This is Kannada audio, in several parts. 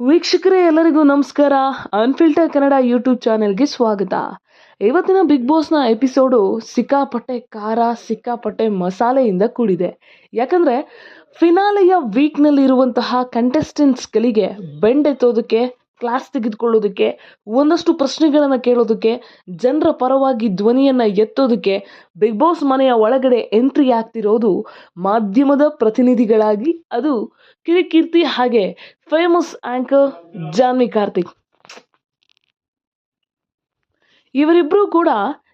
ವೀಕ್ಷಕರೇ, ಎಲ್ಲರಿಗೂ ನಮಸ್ಕಾರ. ಅನ್ಫಿಲ್ಟರ್ ಕನ್ನಡ ಯೂಟ್ಯೂಬ್ ಚಾನೆಲ್ಗೆ ಸ್ವಾಗತ. ಇವತ್ತಿನ ಬಿಗ್ ಬಾಸ್ನ ಎಪಿಸೋಡು ಸಿಕ್ಕಾಪಟ್ಟೆ ಖಾರ, ಸಿಕ್ಕಾಪಟ್ಟೆ ಮಸಾಲೆಯಿಂದ ಕೂಡಿದೆ. ಯಾಕಂದರೆ ಫಿನಾಲೆಯ ವೀಕ್ನಲ್ಲಿರುವಂತಹ ಕಂಟೆಸ್ಟೆಂಟ್ಸ್ಗಳಿಗೆ ಬೆಂಡೆತ್ತೋದಕ್ಕೆ ಕ್ಲಾಸ್ ತೆಗೆದುಕೊಳ್ಳೋದಕ್ಕೆ, ಒಂದಷ್ಟು ಪ್ರಶ್ನೆಗಳನ್ನು ಕೇಳೋದಕ್ಕೆ, ಜನರ ಪರವಾಗಿ ಧ್ವನಿಯನ್ನು ಎತ್ತೋದಕ್ಕೆ ಬಿಗ್ ಬಾಸ್ ಮನೆಯ ಒಳಗಡೆ ಎಂಟ್ರಿ ಆಗ್ತಿರೋದು ಮಾಧ್ಯಮದ ಪ್ರತಿನಿಧಿಗಳಾಗಿ ಅದು ಕಿರಿಕೀರ್ತಿ ಹಾಗೆ ಫೇಮಸ್ ಆಂಕರ್ ಜಾನ್ವಿ ಕಾರ್ತಿಕ್. ಇವರಿಬ್ಬರೂ ಕೂಡ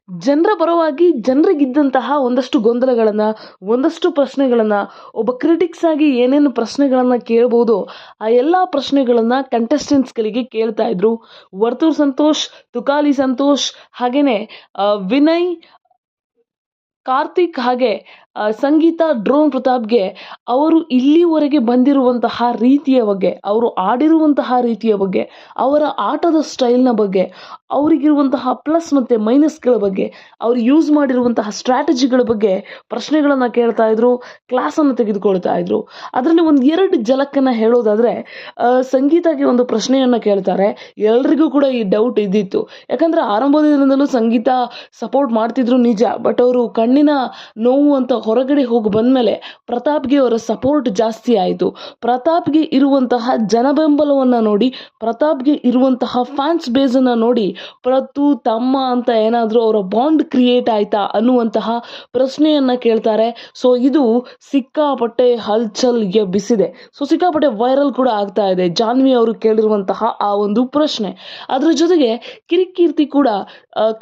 ಜನರ ಪರವಾಗಿ ಜನರಿಗಿದ್ದಂತಹ ಒಂದಷ್ಟು ಗೊಂದಲಗಳನ್ನು, ಒಂದಷ್ಟು ಪ್ರಶ್ನೆಗಳನ್ನು, ಒಬ್ಬ ಕ್ರಿಟಿಕ್ಸ್ ಆಗಿ ಏನೇನು ಪ್ರಶ್ನೆಗಳನ್ನು ಕೇಳ್ಬೋದು, ಆ ಎಲ್ಲ ಪ್ರಶ್ನೆಗಳನ್ನು ಕಂಟೆಸ್ಟೆಂಟ್ಸ್ಗಳಿಗೆ ಕೇಳ್ತಾ ಇದ್ರು. ವರ್ತೂರ್ ಸಂತೋಷ್, ತುಕಾಲಿ ಸಂತೋಷ್ ಹಾಗೆಯೇ ವಿನಯ್, ಕಾರ್ತಿಕ್ ಹಾಗೆ ಸಂಗೀತ ಡ್ರೋನ್ ಪ್ರತಾಪ್ಗೆ ಅವರು ಇಲ್ಲಿವರೆಗೆ ಬಂದಿರುವಂತಹ ರೀತಿಯ ಬಗ್ಗೆ, ಅವರು ಆಡಿರುವಂತಹ ರೀತಿಯ ಬಗ್ಗೆ, ಅವರ ಆಟದ ಸ್ಟೈಲ್ನ ಬಗ್ಗೆ, ಅವರಿಗಿರುವಂತಹ ಪ್ಲಸ್ ಮತ್ತು ಮೈನಸ್ಗಳ ಬಗ್ಗೆ, ಅವರು ಯೂಸ್ ಮಾಡಿರುವಂತಹ ಸ್ಟ್ರಾಟಜಿಗಳ ಬಗ್ಗೆ ಪ್ರಶ್ನೆಗಳನ್ನು ಕೇಳ್ತಾ ಇದ್ರು, ಕ್ಲಾಸನ್ನು ತೆಗೆದುಕೊಳ್ತಾ ಇದ್ರು. ಅದರಲ್ಲಿ ಒಂದು ಎರಡು ಜಲಕ್ಕನ್ನು ಹೇಳೋದಾದರೆ ಸಂಗೀತಕ್ಕೆ ಒಂದು ಪ್ರಶ್ನೆಯನ್ನು ಕೇಳ್ತಾರೆ. ಎಲ್ರಿಗೂ ಕೂಡ ಈ ಡೌಟ್ ಇದ್ದಿತ್ತು. ಯಾಕಂದರೆ ಆರಂಭದಿಂದಲೂ ಸಂಗೀತ ಸಪೋರ್ಟ್ ಮಾಡ್ತಿದ್ರು ನಿಜ ಬಟ್ ಅವರು ಕಣ್ಣಿನ ನೋವು ಅಂತ ಹೊರಗಡೆ ಹೋಗಿ ಬಂದಮೇಲೆ ಪ್ರತಾಪ್ಗೆ ಅವರ ಸಪೋರ್ಟ್ ಜಾಸ್ತಿ ಆಯಿತು. ಪ್ರತಾಪ್ಗೆ ಇರುವಂತಹ ಜನಬೆಂಬಲವನ್ನು ನೋಡಿ, ಪ್ರತಾಪ್ಗೆ ಇರುವಂತಹ ಫ್ಯಾನ್ಸ್ ಬೇಸನ್ನು ನೋಡಿ, ಪ್ರತು, ತಮ್ಮ ಅಂತ ಏನಾದರೂ ಅವರ ಬಾಂಡ್ ಕ್ರಿಯೇಟ್ ಆಯಿತಾ ಅನ್ನುವಂತಹ ಪ್ರಶ್ನೆಯನ್ನು ಕೇಳ್ತಾರೆ. ಸೊ ಇದು ಸಿಕ್ಕಾಪಟ್ಟೆ ಹಲ್ಚಲ್ ಎಬ್ಬಿಸಿದೆ ಸೊ ಸಿಕ್ಕಾಪಟ್ಟೆ ವೈರಲ್ ಕೂಡ ಆಗ್ತಾ ಇದೆ. ಜಾನ್ವಿ ಅವರು ಕೇಳಿರುವಂತಹ ಆ ಒಂದು ಪ್ರಶ್ನೆ. ಅದರ ಜೊತೆಗೆ ಕಿರಿಕೀರ್ತಿ ಕೂಡ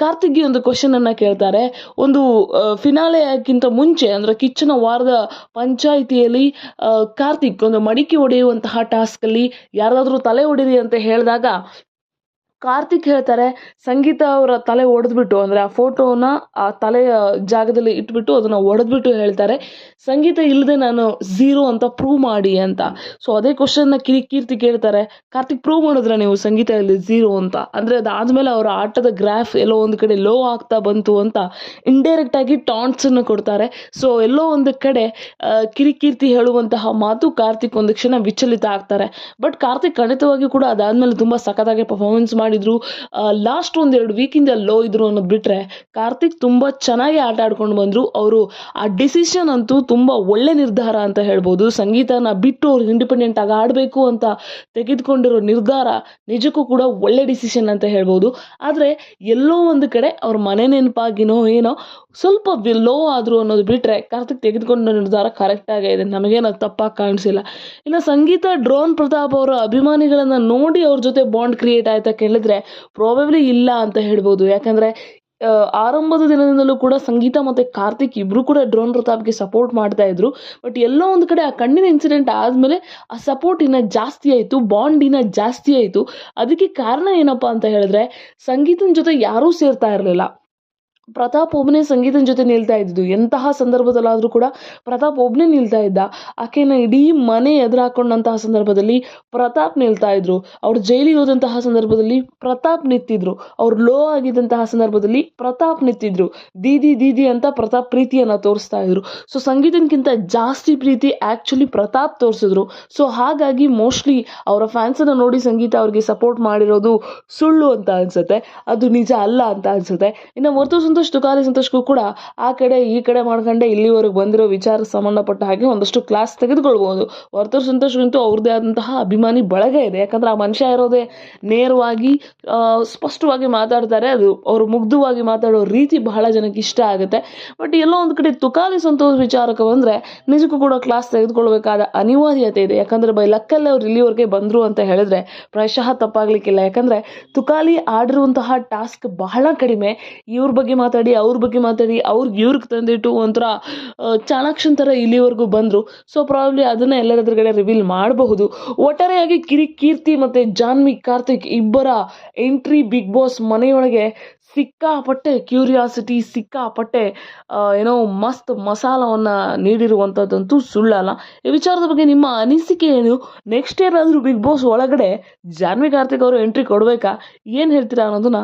ಕಾರ್ತಿಕ್ಗೆ ಒಂದು ಕ್ವಶನ್ ಅನ್ನ ಕೇಳ್ತಾರೆ. ಒಂದು ಫಿನಾಲೆಯಕ್ಕಿಂತ ಮುಂಚೆ ಅಂದ್ರೆ ಕಿಚ್ಚನ ವಾರದ ಪಂಚಾಯಿತಿಯಲ್ಲಿ ಕಾರ್ತಿಕ್ ಒಂದು ಮಡಿಕೆ ಒಡೆಯುವಂತಹ ಟಾಸ್ಕ್ ಅಲ್ಲಿ ಯಾರಾದ್ರೂ ತಲೆ ಒಡಿರಿ ಅಂತ ಹೇಳಿದಾಗ ಕಾರ್ತಿಕ್ ಹೇಳ್ತಾರೆ, ಸಂಗೀತ ಅವರ ತಲೆ ಒಡೆದ್ಬಿಟ್ಟು, ಅಂದರೆ ಆ ಫೋಟೋನ ಆ ತಲೆಯ ಜಾಗದಲ್ಲಿ ಇಟ್ಬಿಟ್ಟು ಅದನ್ನು ಒಡೆದ್ಬಿಟ್ಟು ಹೇಳ್ತಾರೆ. ಸಂಗೀತ ಇಲ್ಲದೆ ನಾನು ಝೀರೋ ಅಂತ ಪ್ರೂವ್ ಮಾಡಿ ಅಂತ. ಸೊ ಅದೇ ಕ್ವಶನ್ನ ಕಿರಿಕೀರ್ತಿ ಕೇಳ್ತಾರೆ, ಕಾರ್ತಿಕ್ ಪ್ರೂವ್ ಮಾಡಿದ್ರೆ ನೀವು ಸಂಗೀತ ಇಲ್ಲಿ ಝೀರೋ ಅಂತ? ಅಂದರೆ ಅದಾದಮೇಲೆ ಅವರ ಆಟದ ಗ್ರಾಫ್ ಎಲ್ಲೋ ಒಂದು ಕಡೆ ಲೋ ಆಗ್ತಾ ಬಂತು ಅಂತ ಇಂಡೈರೆಕ್ಟ್ ಆಗಿ ಟಾಂಟ್ಸನ್ನು ಕೊಡ್ತಾರೆ. ಸೊ ಎಲ್ಲೋ ಒಂದು ಕಡೆ ಕಿರಿ ಕಿರಿಕೀರ್ತಿ ಹೇಳುವಂತಹ ಮಾತು ಕಾರ್ತಿಕ್ ಒಂದು ಕ್ಷಣ ವಿಚಲಿತ ಆಗ್ತಾರೆ. ಬಟ್ ಕಾರ್ತಿಕ್ ಖಂಡಿತವಾಗಿ ಕೂಡ ಅದಾದ್ಮೇಲೆ ತುಂಬ ಸಖತ್ತಾಗಿ ಪರ್ಫಾರ್ಮೆನ್ಸ್ ಮಾಡಿದ್ರು. ಲಾಸ್ಟ್ ಒಂದೆರಡು ವೀಕಿಂದ ಲೋ ಇದ್ರು ಅನ್ನೋದು ಬಿಟ್ರೆ ಕಾರ್ತಿಕ್ ತುಂಬ ಚೆನ್ನಾಗಿ ಆಟ ಆಡ್ಕೊಂಡು ಬಂದ್ರು. ಅವರು ಆ ಡಿಸಿಷನ್ ಅಂತೂ ತುಂಬ ಒಳ್ಳೆ ನಿರ್ಧಾರ ಅಂತ ಹೇಳ್ಬೋದು. ಸಂಗೀತನ ಬಿಟ್ಟು ಅವ್ರು ಇಂಡಿಪೆಂಡೆಂಟ್ ಆಗಿ ಆಡಬೇಕು ಅಂತ ತೆಗೆದುಕೊಂಡಿರೋ ನಿರ್ಧಾರ ನಿಜಕ್ಕೂ ಕೂಡ ಒಳ್ಳೆ ಡಿಸಿಷನ್ ಅಂತ ಹೇಳ್ಬೋದು. ಆದರೆ ಎಲ್ಲೋ ಒಂದು ಕಡೆ ಅವ್ರ ಮನೆ ನೆನಪಾಗಿನೋ ಏನೋ ಸ್ವಲ್ಪ ಲೋ ಆದ್ರು ಅನ್ನೋದು ಬಿಟ್ರೆ ಕಾರ್ತಿಕ್ ತೆಗೆದುಕೊಂಡ ನಿರ್ಧಾರ ಕರೆಕ್ಟ್ ಆಗೇ ಇದೆ. ನಮಗೇನು ತಪ್ಪಾಗಿ ಕಾಣಿಸಿಲ್ಲ. ಇನ್ನು ಸಂಗೀತ ಡ್ರೋನ್ ಪ್ರತಾಪ್ ಅವರ ಅಭಿಮಾನಿಗಳನ್ನ ನೋಡಿ ಅವ್ರ ಜೊತೆ ಬಾಂಡ್ ಕ್ರಿಯೇಟ್ ಆಯ್ತಾ ಕೇಳಿದ್ರೆ ಪ್ರಾಬಬ್ಲಿ ಇಲ್ಲ ಅಂತ ಹೇಳ್ಬೋದು. ಯಾಕಂದ್ರೆ ಆರಂಭದ ದಿನದಿಂದಲೂ ಕೂಡ ಸಂಗೀತ ಮತ್ತೆ ಕಾರ್ತಿಕ್ ಇಬ್ಬರು ಕೂಡ ಡ್ರೋನ್ ಪ್ರತಾಪ್ಗೆ ಸಪೋರ್ಟ್ ಮಾಡ್ತಾ ಇದ್ರು. ಬಟ್ ಎಲ್ಲೋ ಒಂದು ಕಡೆ ಆ ಕಣ್ಣಿನ ಇನ್ಸಿಡೆಂಟ್ ಆದಮೇಲೆ ಆ ಸಪೋರ್ಟ್ ಇನ್ನ ಜಾಸ್ತಿ ಆಯಿತು ಬಾಂಡ್ ಇನ್ನ ಜಾಸ್ತಿ ಆಯಿತು. ಅದಕ್ಕೆ ಕಾರಣ ಏನಪ್ಪ ಅಂತ ಹೇಳಿದ್ರೆ, ಸಂಗೀತನ ಜೊತೆ ಯಾರೂ ಸೇರ್ತಾ ಇರಲಿಲ್ಲ. ಪ್ರತಾಪ್ ಒಬ್ಬನೇ ಸಂಗೀತನ ಜೊತೆ ನಿಲ್ತಾ ಇದ್ದು ಎಂತಹ ಸಂದರ್ಭದಲ್ಲಾದರೂ ಕೂಡ ಪ್ರತಾಪ್ ಒಬ್ಬನೇ ನಿಲ್ತಾ ಇದ್ದ, ಆಕೆನ ಇಡೀ ಮನೆ ಎದುರಾಕೊಂಡಂತಹ ಸಂದರ್ಭದಲ್ಲಿ ಪ್ರತಾಪ್ ನಿಲ್ತಾ ಇದ್ರು. ಅವ್ರು ಜೈಲಿಗೆ ಹೋದಂತಹ ಸಂದರ್ಭದಲ್ಲಿ ಪ್ರತಾಪ್ ನಿಂತಿದ್ರು. ಅವ್ರು ಲೋ ಆಗಿದ್ದಂತಹ ಸಂದರ್ಭದಲ್ಲಿ ಪ್ರತಾಪ್ ನಿಂತಿದ್ರು. ದೀದಿ ದೀದಿ ಅಂತ ಪ್ರತಾಪ್ ಪ್ರೀತಿಯನ್ನ ತೋರಿಸ್ತಾ ಇದ್ರು. ಸೊ ಸಂಗೀತಕ್ಕಿಂತ ಜಾಸ್ತಿ ಪ್ರೀತಿ ಆ್ಯಕ್ಚುಲಿ ಪ್ರತಾಪ್ ತೋರಿಸಿದ್ರು. ಸೊ ಹಾಗಾಗಿ ಮೋಸ್ಟ್ಲಿ ಅವರ ಫ್ಯಾನ್ಸನ್ನು ನೋಡಿ ಸಂಗೀತ ಅವ್ರಿಗೆ ಸಪೋರ್ಟ್ ಮಾಡಿರೋದು ಸುಳ್ಳು ಅಂತ ಅನ್ಸುತ್ತೆ. ಅದು ನಿಜ ಅಲ್ಲ ಅಂತ ಅನ್ಸುತ್ತೆ. ಇನ್ನು ವರ್ತೂ ಸಂತೋಷ್ ತುಕಾಲಿ ಸಂತೋಷಕ್ಕೂ ಕೂಡ ಆ ಕಡೆ, ಈ ಕಡೆ ಮಾಡ್ಕೊಂಡೆ ಇಲ್ಲಿವರೆಗೆ ಬಂದಿರೋ ವಿಚಾರ ಸಂಬಂಧಪಟ್ಟ ಹಾಗೆ ಒಂದಷ್ಟು ಕ್ಲಾಸ್ ತೆಗೆದುಕೊಳ್ಬೋದು ವರ್ತೂರ್ ಸಂತೋಷ್ಗಂತೂ ಅವ್ರದ್ದೇ ಆದಂತಹ ಅಭಿಮಾನಿ ಬಳಗ ಇದೆ. ಯಾಕಂದ್ರೆ ಆ ಮನುಷ್ಯ ಇರೋದೇ ನೇರವಾಗಿ ಸ್ಪಷ್ಟವಾಗಿ ಮಾತಾಡ್ತಾರೆ. ಅದು ಅವರು ಮುಗ್ಧವಾಗಿ ಮಾತಾಡೋ ರೀತಿ ಬಹಳ ಜನಕ್ಕೆ ಇಷ್ಟ ಆಗುತ್ತೆ. ಬಟ್ ಎಲ್ಲೋ ಒಂದು ಕಡೆ ತುಕಾಲಿ ಸಂತೋಷ ವಿಚಾರಕ್ಕೆ ಬಂದರೆ ನಿಜಕ್ಕೂ ಕೂಡ ಕ್ಲಾಸ್ ತೆಗೆದುಕೊಳ್ಬೇಕಾದ ಅನಿವಾರ್ಯತೆ ಇದೆ. ಯಾಕಂದ್ರೆ ಬೈ ಲಕ್ಕಲ್ಲೇ ಅವ್ರು ಇಲ್ಲಿವರೆಗೆ ಬಂದರು ಅಂತ ಹೇಳಿದ್ರೆ ಪ್ರಾಯಶಃ ತಪ್ಪಾಗ್ಲಿಕ್ಕಿಲ್ಲ. ಯಾಕಂದ್ರೆ ತುಕಾಲಿ ಆಡಿರುವಂತಹ ಟಾಸ್ಕ್ ಬಹಳ ಕಡಿಮೆ. ಇವ್ರ ಬಗ್ಗೆ ಮಾತಾಡಿ, ಅವ್ರ ಬಗ್ಗೆ ಮಾತಾಡಿ, ಅವ್ರಿಗೆ ಇವ್ರಿಗೆ ತಂದಿಟ್ಟು ಒಂಥರ ಚಾಣಾಕ್ಷನ್ ಥರ ಇಲ್ಲಿವರೆಗೂ ಬಂದರು. ಸೊ ಪ್ರಾಬ್ಲಿ ಅದನ್ನು ಎಲ್ಲರ ಎದುರುಗಡೆ ರಿವೀಲ್ ಮಾಡಬಹುದು. ಒಟ್ಟಾರೆಯಾಗಿ ಕಿರಿ, ಕೀರ್ತಿ ಮತ್ತು ಜಾನ್ವಿ ಕಾರ್ತಿಕ್ ಇಬ್ಬರ ಎಂಟ್ರಿ ಬಿಗ್ ಬಾಸ್ ಮನೆಯೊಳಗೆ ಸಿಕ್ಕಾಪಟ್ಟೆ ಕ್ಯೂರಿಯಾಸಿಟಿ ಸಿಕ್ಕಾಪಟ್ಟೆ ಏನೋ ಮಸ್ತ್ ಮಸಾಲವನ್ನು ನೀಡಿರುವಂಥದ್ದಂತೂ ಸುಳ್ಳಲ್ಲ ಈ ವಿಚಾರದ ಬಗ್ಗೆ ನಿಮ್ಮ ಅನಿಸಿಕೆ ಏನು? ನೆಕ್ಸ್ಟ್ ಇಯರ್ ಆದರೂ ಬಿಗ್ ಬಾಸ್ ಒಳಗಡೆ ಜಾನ್ವಿ ಕಾರ್ತಿಕ್ ಅವರು ಎಂಟ್ರಿ ಕೊಡಬೇಕಾ? ಏನು ಹೇಳ್ತೀರಾ ಅನ್ನೋದನ್ನ